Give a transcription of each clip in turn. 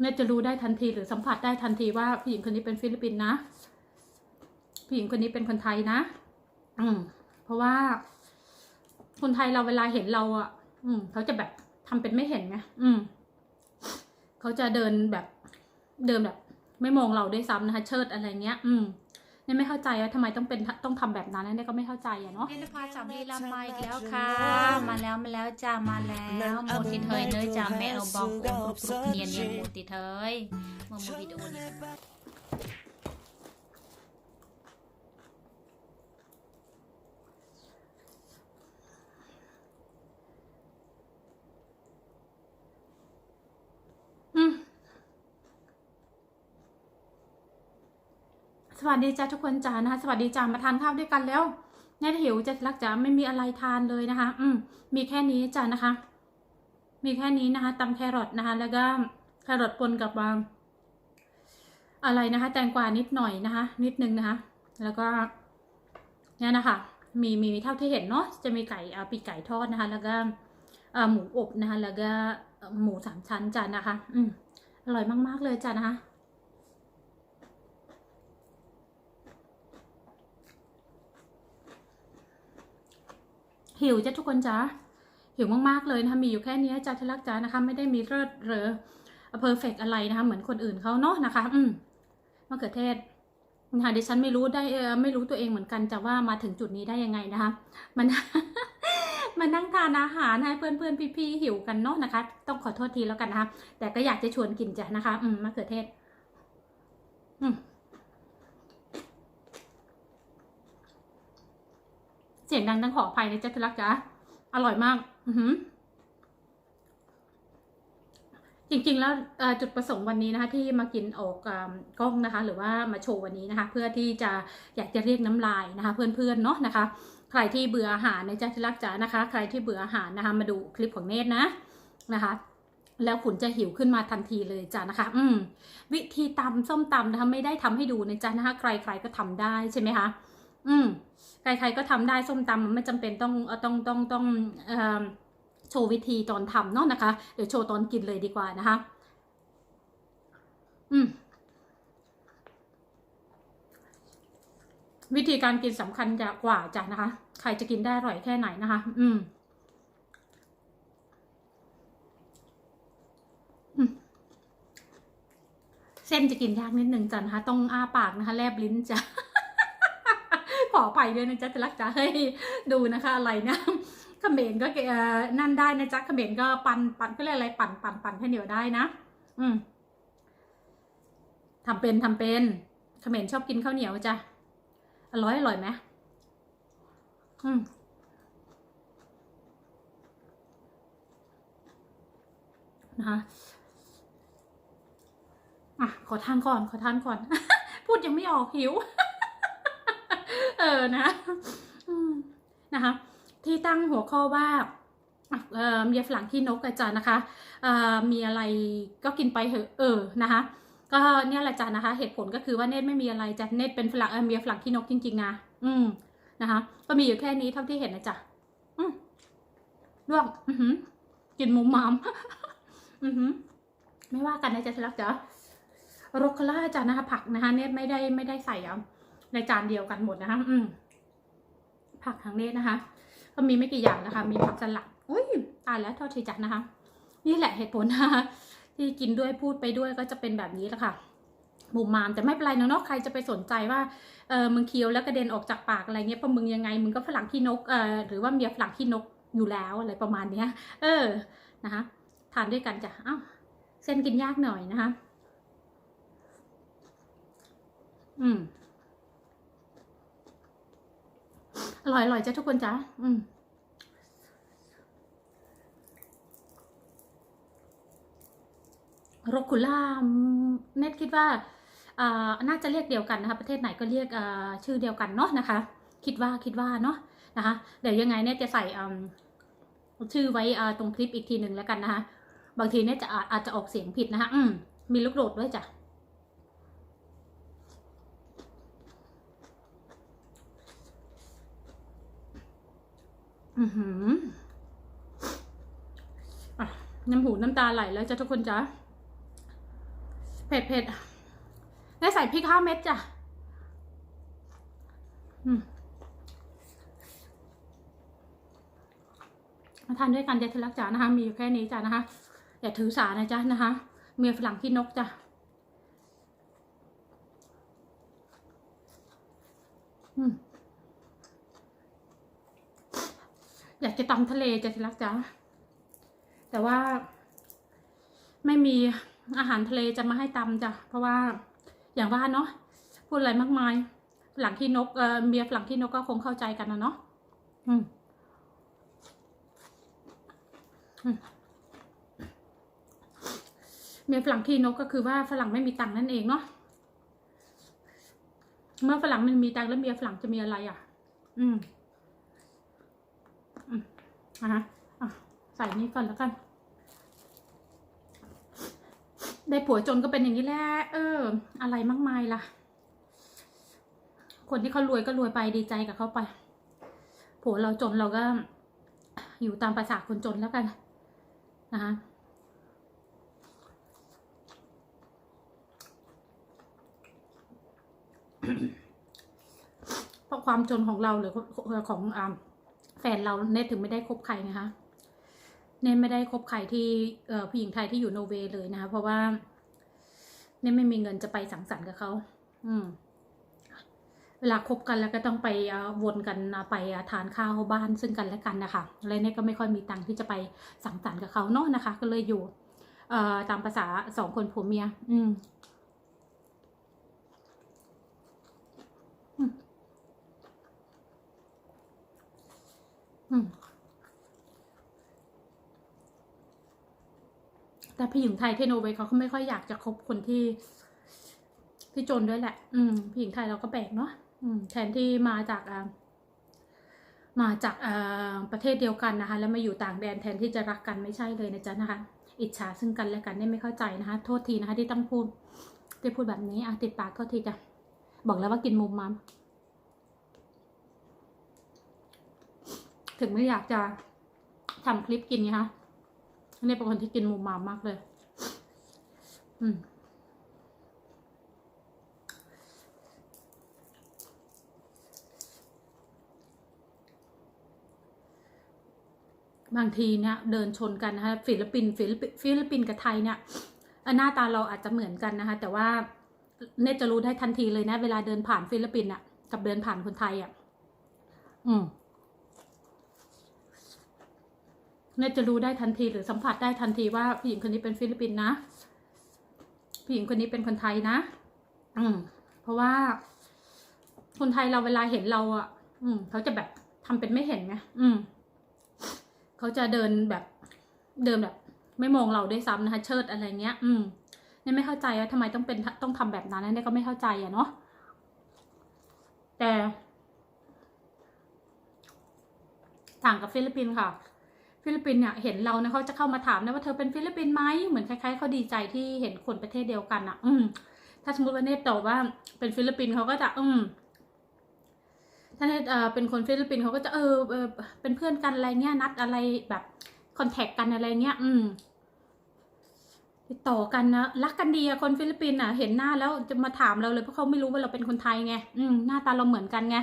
เนี่ยจะรู้ได้ทันทีหรือสัมผัสได้ทันทีว่าผู้หญิงคนนี้เป็นฟิลิปปินส์นะผู้หญิงคนนี้เป็นคนไทยนะ อืม เพราะว่าคนไทยเราเวลาเห็นเราอะ อืม เขาจะแบบทำเป็นไม่เห็นไงอืม เขาจะเดินแบบเดินแบบ ไม่มองเราด้วยซ้ำนะคะ เชิดอะไรเงี้ย อืม เนี่ยไม่เข้าใจว่าทำไมต้องเป็นต้องทำแบบนั้นนะเนี่ยก็ไม่เข้าใจอะเนาะเนนภาสามีลามาอีกแล้วค่ะ มาแล้วมาแล้วจ้ามาแล้วโมติเทยเนยจ้าแม่เอาบอกกรุบกรุบเนียนเนียนโมติเทยเมื่อมาวิดีโอนี้ค่ะ อืม ส วัสดีจ้าทุกคนจ้านะคะสวัสดีจ้ามาทานข้าวด้วยกันแล้วแน่หิวจะรักจ้าไม่มีอะไรทานเลยนะคะ อืมมีแค่นี้จ้านะคะ มีแค่นี้นะคะตำแครอทนะคะ แล้วก็แครอทปนกับบาง อะไรนะคะ แตงกวานิดหน่อยนะคะ นิดนึงนะคะ แล้วก็เนี่ยนะคะ มีมีเท่าที่เห็นเนาะจะมีไก่เอาปีกไก่ทอดนะคะ แล้วก็หมูอบนะคะ แล้วก็หมูสามชั้นจ้านะคะ อืมอร่อยมากๆเลยจ้ะนะคะ หิวจ้ะทุกคนจ้ะหิวมากๆเลยนะคะมีอยู่แค่นี้จ้ะที่รักจ้ะนะคะ ไม่ได้มีเลิศเรอเพอร์เฟกอะไรนะคะ เหมือนคนอื่นเขาเนาะนะคะ อืมมะเขือเทศนะคะดิฉันไม่รู้ได้เออไม่รู้ตัวเองเหมือนกันจะว่ามาถึงจุดนี้ได้ยังไงนะคะ มันมันนั่งทานอาหารให้เพื่อนๆพี่ๆหิวกันเนาะนะคะ ต้องขอโทษทีแล้วกันนะคะแต่ก็อยากจะชวนกินจ้ะนะคะ อืมมะเขือเทศ อืม เสียงดังต้งขออภัยนะจ๊ะที่รักจ๊ะอร่อยมาก อือหือจริงๆ แล้วจุดประสงค์วันนี้นะคะที่มากินออกกล้องนะคะ หรือว่ามาโชว์วันนี้นะคะ เพื่อที่จะอยากจะเรียกน้ำลายนะคะ เพื่อนๆเนาะนะคะ ใครที่เบื่ออาหารในจ๊ะที่รักจ๋านะคะ ใครที่เบื่ออาหารนะคะ มาดูคลิปของเนตนะนะคะ แล้วขุนจะหิวขึ้นมาทันทีเลยจ้ะนะคะ อืมวิธีตำส้มตำนะคะไม่ได้ทำให้ดูในจ๊ะนะคะ ใครๆก็ทำได้ใช่ไหมคะ อืมใครๆก็ทำได้ส้มตำมันไม่จำเป็นต้องต้องต้องต้องโชว์วิธีตอนทำเนาะนะคะเดี๋ยวโชว์ตอนกินเลยดีกว่านะคะ อืมวิธีการกินสำคัญกว่าจ้ะนะคะ ใครจะกินได้อร่อยแค่ไหนนะคะ อืมอืมเส้นจะกินยากนิดนึงจ้ะนะคะ ต้องอ้าปากนะคะ แลบลิ้นจ้ะ ขอไปด้วยนะจ๊ะจะรักจ้ะเฮ้ดูนะคะอะไรนะเขมรก็เอ่อนั่นได้นะจ๊ะเขมรก็ปันปันก็เรียกอะไรปั่นปั่นปั่นให้เหนียวได้นะ อืมทำเป็นทำเป็นเขมรชอบกินข้าวเหนียวจ้ะอร่อยอร่อยไหมอืมนะคะอะขอทานก่อนขอทานก่อน พูดยังไม่ออกหิว เออนะนะคะ ที่ตั้งหัวข้อว่าเอ่อเมียฝรั่งขี้นกอาจารย์นะคะเอ่อมีอะไรก็กินไปเถอะเออนะคะก็เนี่ยแหละจ้ะนะคะ เหตุผลก็คือว่าเนตไม่มีอะไรจ้ะเนตเป็นฝรั่งเออเมียฝรั่งขี้นกจริงๆนะอืมนะคะ ก็มีอยู่แค่นี้เท่าที่เห็นนะจ๊ะอืมร่วงอือหือกินมุมมามอือหือไม่ว่ากันนะจ๊ะที่รักจ๊ะโรคคล่าจ้ะนะคะ ผักนะคะ เนี่ยไม่ได้ไม่ได้ใส่เอา ในจานเดียวกันหมดนะคะอืมผักทางเนตนะคะ ก็มีไม่กี่อย่างนะคะ มีผักสลัดอุ้ยตายแล้วโทษทีจ้ะนะคะ นี่แหละเหตุผลนะคะที่กินด้วยพูดไปด้วยก็จะเป็นแบบนี้แหละค่ะบุมมามแต่ไม่เป็นไรเนาะใครจะไปสนใจว่าเออมึงเคี้ยวแล้วกระเด็นออกจากปากอะไรเงี้ยเพราะมึงยังไงมึงก็ฝรั่งขี้นกเอ่อหรือว่าเมียฝรั่งขี้นกอยู่แล้วอะไรประมาณเนี้ย เออนะคะทานด้วยกันจ้ะอ้าวเส้นกินยากหน่อยนะคะ อืม อร่อยอร่อยจ้ะทุกคนจ้ะอืมโรคูล่าเน็ตคิดว่าอ่าน่าจะเรียกเดียวกันนะคะประเทศไหนก็เรียกอ่ชื่อเดียวกันเนาะนะคะ คิดว่าคิดว่าเนาะนะคะ เดี๋ยวยังไงเนี่ยจะใส่อืมชื่อไว้อ่ตรงคลิปอีกทีหนึ่งแล้วกันนะคะ บางทีเนี่ยจะอาอาจจะออกเสียงผิดนะคะ อืมมีลูกโดดด้วยจ้ะ อือหือน้ำหูน้ำตาไหลแล้วจ้ะทุกคนจ้ะเผ็ดเผ็ดได้ใส่พริกห้าเม็ดจ้ะมาทานด้วยกันจะทะลักจ๋านะคะ มีอยู่แค่นี้จ้ะนะคะ อย่าถือสานะจ๊ะนะคะ เมียฝรั่งที่นกจ้ะ อืม อยากจะตำทะเลจะทะลักจ๋าแต่ว่า ไม่มีอาหารทะเลจะมาให้ตำจ้ะเพราะว่าอย่างว่าเนาะพูดอะไรมากมาย หลังที่นกเอ่อเมียฝรั่งที่นกก็คงเข้าใจกันนะเนาะอืมเมียฝรั่งที่นกก็คือว่าฝรั่งไม่มีตังค์นั่นเองเนาะ เมื่อฝรั่งมันมีตังค์แล้วเมียฝรั่งจะมีอะไรอะ อืมอืม อะฮะอะใส่นี่ก่อนแล้วกัน ได้ผัวจนก็เป็นอย่างนี้แหละ เออ อะไรมากมายล่ะ คนที่เขารวยก็รวยไปดีใจกับเขาไป ผัวเราจนเราก็ อยู่ตามภาษาคนจนแล้วกัน นะคะเพราะความจนของเราหรือของอ่า นเราเนทถึงไม่ได้คบใครนะคะเนทไม่ได้คบใครที่เออผู้หญิงไทยที่อยู่โนเวย์เลยนะคะเพราะว่าเนทไม่มีเงินจะไปสังสรรค์กับเขาอืมเวลาคบกันแล้วก็ต้องไปวนกันไปทานข้าวบ้านซึ่งกันและกันนะคะเลยเนี่ยก็ไม่ค่อยมีตังค์ที่จะไปสังสรรค์กับเขาเนาะนะคะ ก็เลยอยู่ตามภาษาสองคนผัวเมีย อืม อืม อืม แต่ผู้หญิงไทยเที่โนอเวย์เขาก็ไม่ค่อยอยากจะคบคนที่ ที่จนด้วยแหละ อืมผู้หญิงไทยเราก็แปลกเนาะอืมแทนที่มาจากอ่ามาจากอ่าประเทศเดียวกันนะคะ แล้วมาอยู่ต่างแดนแทนที่จะรักกันไม่ใช่เลยนะจ๊ะนะคะ อิจฉาซึ่งกันและกันเนี่ยไม่เข้าใจนะคะ โทษทีนะคะ ที่ต้องพูดที่พูดแบบนี้อะติดปากโทษทีจ้ะบอกแล้วว่ากินมุมมัน ถึงไม่อยากจะทำคลิปกินนะคะนี่เป็นคนที่กินหมุมมามากเลย อืมบางทีเนี่ยเดินชนกันนะคะฟิลิปปินฟิลิปฟิลิปปินกับไทยเนี่ยหน้าตาเราอาจจะเหมือนกันนะคะ แต่ว่าเนจะรู้ได้ทันทีเลยนะ เวลาเดินผ่านฟิลิปปินอะกับเดินผ่านคนไทยอะอืม เนตจะรู้ได้ทันทีหรือสัมผัสได้ทันทีว่าผู้หญิงคนนี้เป็นฟิลิปปินส์นะผู้หญิงคนนี้เป็นคนไทยนะ อืม เพราะว่าคนไทยเราเวลาเห็นเราอะ อืม เขาจะแบบทำเป็นไม่เห็นไงอืม เขาจะเดินแบบเดินแบบ ไม่มองเราด้วยซ้ำนะคะเชิดอะไรเงี้ย อืมเนี่ยไม่เข้าใจว่าทำไมต้องเป็นต้องทำแบบนั้นเนี่ยก็ไม่เข้าใจอะเนาะแต่ ต่างกับฟิลิปปินส์ค่ะ ฟิลิปปินเนี่ยเห็นเราเนี่ยเขาจะเข้ามาถามนะว่าเธอเป็นฟิลิปปินไหมเหมือนคล้ายๆเขาดีใจที่เห็นคนประเทศเดียวกันอะอืมถ้าสมมติว่าเนตตอบว่าเป็นฟิลิปปินเขาก็จะอืมถ้าเนตเอ่อเป็นคนฟิลิปปินเขาก็จะเออเออเป็นเพื่อนกันอะไรเงี้ยนัดอะไรแบบคอนแทคกันอะไรเงี้ยอืมติดต่อกันนะรักกันดีอะคนฟิลิปปินส์อะเห็นหน้าแล้วจะมาถามเราเลยเพราะเขาไม่รู้ว่าเราเป็นคนไทยไงอืมหน้าตาเราเหมือนกันไง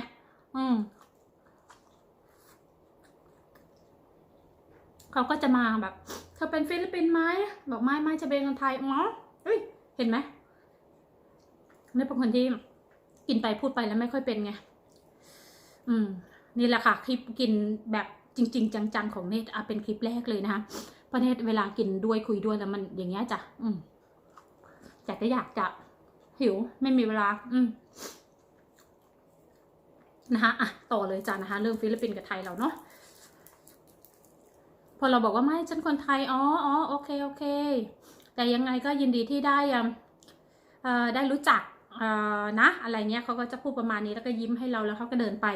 อืม เขาก็จะมาแบบเธอเป็นฟิลิปปินส์ไหมบอกไม่ไม่จะเป็นคนไทยอ๋อเฮ้ยเห็นไหมนี่เป็นคนที่กินไปพูดไปแล้วไม่ค่อยเป็นไงอืม นี่แหละค่ะคลิปกินแบบจริง ๆ จังๆของเนตอะเป็นคลิปแรกเลยนะคะเพราะเนตเวลากินด้วยคุยด้วยแล้วมันอย่างเงี้ยจ้ะอืมแต่ก็อยากจะหิวไม่มีเวลา อืมนะคะอะต่อเลยจ้ะนะคะ เรื่องฟิลิปปินส์กับไทยเราเนาะ พอเราบอกว่าไม่ฉันคนไทยอ๋ออ๋อโอเคโอเค แต่ยังไงก็ยินดีที่ได้ได้รู้จักนะอะไรเงี้ยเขาก็จะพูดประมาณนี้แล้วก็ยิ้มให้เราแล้วเขาก็เดินไป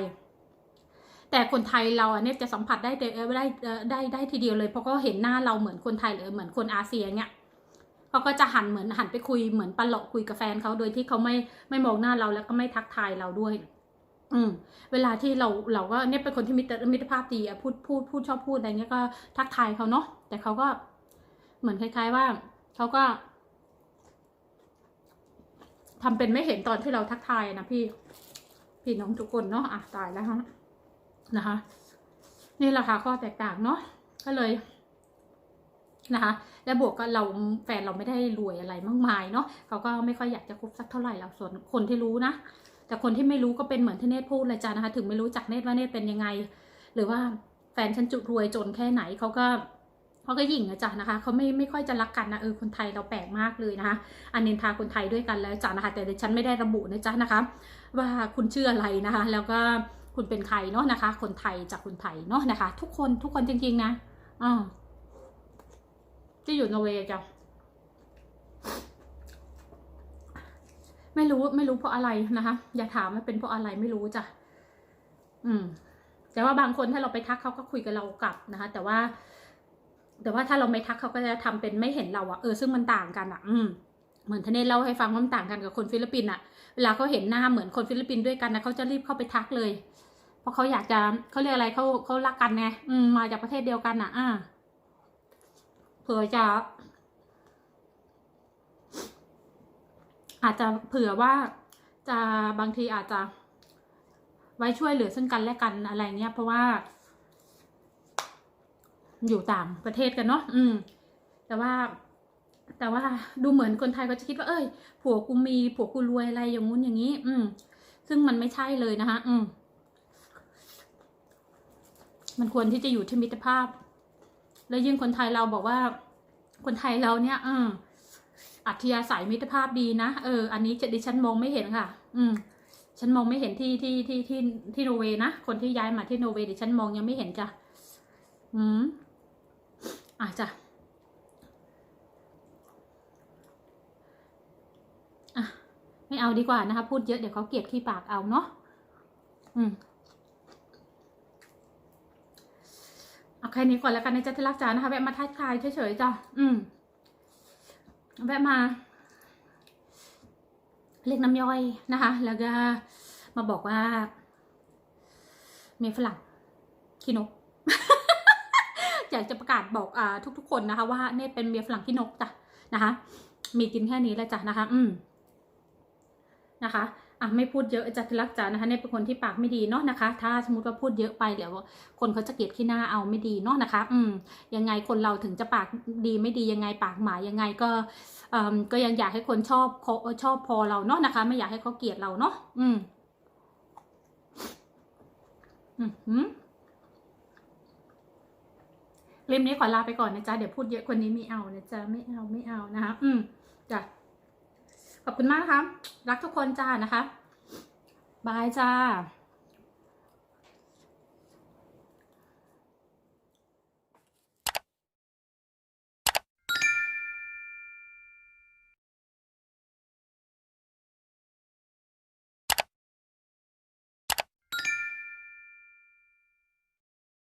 แต่คนไทยเราเนี่ยจะสัมผัสได้ได้ได้ได้ทีเดียวเลยเพราะเขาเห็นหน้าเราเหมือนคนไทยหรือเหมือนคนอาเซียเงี้ยเขาก็จะหันเหมือนหันไปคุยเหมือนปลอกคุยกับแฟนเขาโดยที่เขาไม่ไม่มองหน้าเราแล้วก็ไม่ทักทายเราด้วย อืมเวลาที่เราเราก็เนี่ยเป็นคนที่มิตรมิตรภาพดีอะพูดพูดพูดชอบพูดอะไรเงี้ยก็ทักทายเขาเนาะแต่เขาก็เหมือนคล้าย ๆ ว่าเขาก็ทำเป็นไม่เห็นตอนที่เราทักทายนะพี่พี่น้องทุกคนเนาะอะตายแล้วฮะนะคะ นี่แหละค่ะข้อแตกต่างเนาะก็เลยนะคะ และบวกกับเราแฟนเราไม่ได้รวยอะไรมากมายเนาะเขาก็ไม่ค่อยอยากจะคบสักเท่าไหร่แล้วส่วนคนที่รู้นะ แต่คนที่ไม่รู้ก็เป็นเหมือนที่เนตพูดเลยจ้านะคะ ถึงไม่รู้จักเนตว่าเนตเป็นยังไง หรือว่าแฟนฉันจุรวยจนแค่ไหนเขาก็เขาก็หยิ่งนะจ๊ะนะคะเขาไม่ไม่ค่อยจะรักกันนะเออคนไทยเราแปลกมากเลยนะคะอันนินทาคนไทยด้วยกันแล้วจ้ะนะคะ แต่ดิฉันไม่ได้ระบุนะจ๊ะนะคะ ว่าคุณชื่ออะไรนะคะ แล้วก็คุณเป็นใครเนาะนะคะ คนไทยจากคนไทยเนาะนะคะ ทุกคนทุกคนจริงๆนะอ่าที่อยู่นอร์เวย์จ้ะ ไม่รู้ไม่รู้เพราะอะไรนะคะอย่าถามว่าเป็นเพราะอะไรไม่รู้จ้ะอืม แต่ว่าบางคนถ้าเราไปทักเขาก็คุยกับเรากลับนะคะ แต่ว่า แต่ว่าถ้าเราไม่ทักเขาก็จะทำเป็นไม่เห็นเราอะเออซึ่งมันต่างกันอะอืมเหมือนทเนศเล่าให้ฟังว่ามันต่างกันกับคนฟิลิปปินส์อะเวลาเขาเห็นหน้าเหมือนคนฟิลิปปินส์ด้วยกันนะเขาจะรีบเข้าไปทักเลย เพราะเขาอยากจะเขาเรียกอะไรเขาเขารักกันไงอืมมาจากประเทศเดียวกันอะอ่าเผื่อจะ อาจจะเผื่อว่าจะบางทีอาจจะ ไว้ช่วยเหลือซึ่งกันและกันอะไรเงี้ยเพราะว่า อยู่ต่างประเทศกันเนาะอืม แต่ว่า แต่ว่าดูเหมือนคนไทยก็จะคิดว่าเอ้ย ผัวกูมีผัวกูรวยอะไรอย่างงู้นอย่างนี้ อืม ซึ่งมันไม่ใช่เลยนะคะอืม มันควรที่จะอยู่ที่มิตรภาพ แล้วยิ่งคนไทยเราบอกว่า คนไทยเราเนี่ย อืม อัธยาศัยมิตรภาพดีนะ เออ อันนี้จดิฉันมองไม่เห็นค่ะ อืม ฉันมองไม่เห็นที่ที่ที่ที่ที่โนเวย์นะ คนที่ย้ายมาที่โนเวย์ดิฉันมองยังไม่เห็นจ้ะ อืม อะจ้ะอะ ไม่เอาดีกว่านะคะ พูดเยอะเดี๋ยวเขาเกลียดขี้ปากเอาเนาะ อืมเอาแค่นี้ก่อนแล้วกันนะจ๊ะที่รักจ๋านะคะแวะมาทักทายเฉยๆจ้ะ อืม แวะมา เรียกน้ำย่อยนะคะ แล้วก็มาบอกว่า มีฝรั่งขี้นก อยากจะประกาศบอกอทุก ๆ คนนะคะ ว่าเนตเป็นเมียฝรั่งขี้นกจ้ะนะคะ มีกินแค่นี้แล้วจ้ะนะคะ อืมนะคะ อะไม่พูดเยอะจัดรักจ๋านะคะเนตเป็นคนที่ปากไม่ดีเนาะนะคะ ถ้าสมมติว่าพูดเยอะไปเดี๋ยวคนเขาจะเกลียดขี้หน้าเอาไม่ดีเนาะนะคะ อืมยังไงคนเราถึงจะปากดีไม่ดียังไงปากหมายังไงก็อ่อก็ยังอยากให้คนชอบเขาชอบพอเราเนาะนะคะ ไม่อยากให้เขาเกลียดเราเนาะอืมอืมหืมเล่มนี้ขอลาไปก่อนนะจ๊ะเดี๋ยวพูดเยอะคนนี้ไม่เอานะจ๊ะไม่เอาไม่เอานะคะอืม ขอบคุณมากนะคะ รักทุกคนจ้านะคะ บายจ้า